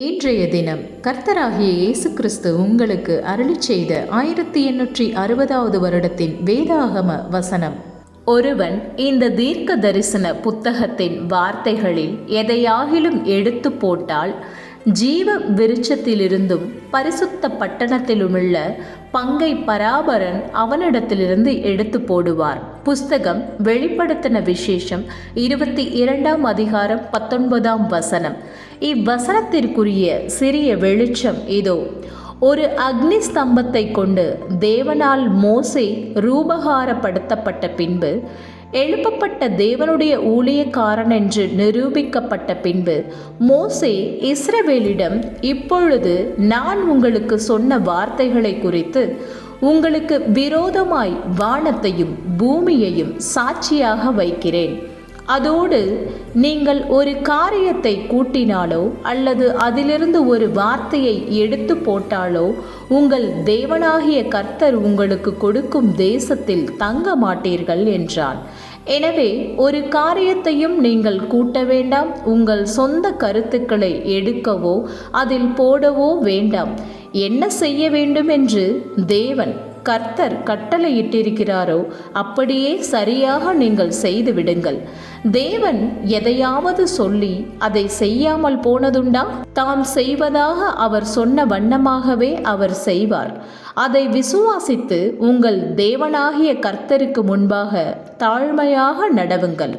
இன்றைய தினம் கர்த்தராகிய இயேசு கிறிஸ்து உங்களுக்கு அருளி செய்த ஆயிரத்தி எண்ணூற்றி அறுபதாவது வருடத்தின் வேதாகம வசனம். ஒருவன் இந்த தீர்க்க தரிசன புத்தகத்தின் வார்த்தைகளில் எதையாகிலும் எடுத்து போட்டால் ஜீவ விருட்சத்திலிருந்தும் பரிசுத்த பட்டணத்திலுமுள்ள பங்கை பராபரன் அவனிடத்திலிருந்து எடுத்து போடுவார். புஸ்தகம் வெளிப்படுத்தின விசேஷம் இருபத்தி இரண்டாம் அதிகாரம் பத்தொன்பதாம் வசனம். இவ்வசனத்திற்குரிய சிறிய வெளிச்சம் இதோ ஒரு அக்னி ஸ்தம்பத்தை கொண்டு தேவனால் மோசே ரூபகாரப்படுத்தப்பட்ட பின்பு எழுப்பப்பட்ட தேவனுடைய ஊழியக்காரன் என்று நிரூபிக்கப்பட்ட பின்பு மோசே இஸ்ரவேலிடம் இப்பொழுது நான் உங்களுக்கு சொன்ன வார்த்தைகளை குறித்து உங்களுக்கு விரோதமாய் வானத்தையும் பூமியையும் சாட்சியாக வைக்கிறேன். அதோடு நீங்கள் ஒரு காரியத்தை கூட்டினாலோ அல்லது அதிலிருந்து ஒரு வார்த்தையை எடுத்து போட்டாலோ உங்கள் தேவனாகிய கர்த்தர் உங்களுக்கு கொடுக்கும் தேசத்தில் தங்க மாட்டீர்கள் என்றான் எனவே ஒரு காரியத்தையும் நீங்கள் கூட்ட வேண்டாம். உங்கள் சொந்த கருத்துக்களை எடுக்கவோ அதில் போடவோ வேண்டாம். என்ன செய்ய வேண்டும் என்று தேவன் கர்த்தர் கட்டளையிட்டிருக்கிறாரோ அப்படியே சரியாக நீங்கள் செய்து விடுங்கள். தேவன் எதையாவது சொல்லி அதை செய்யாமல் போனதுண்டா? தாம் செய்வதாக அவர் சொன்ன வண்ணமாகவே அவர் செய்வார். அதை விசுவாசித்து உங்கள் தேவனாகிய கர்த்தருக்கு முன்பாக தாழ்மையாக நடவுங்கள்.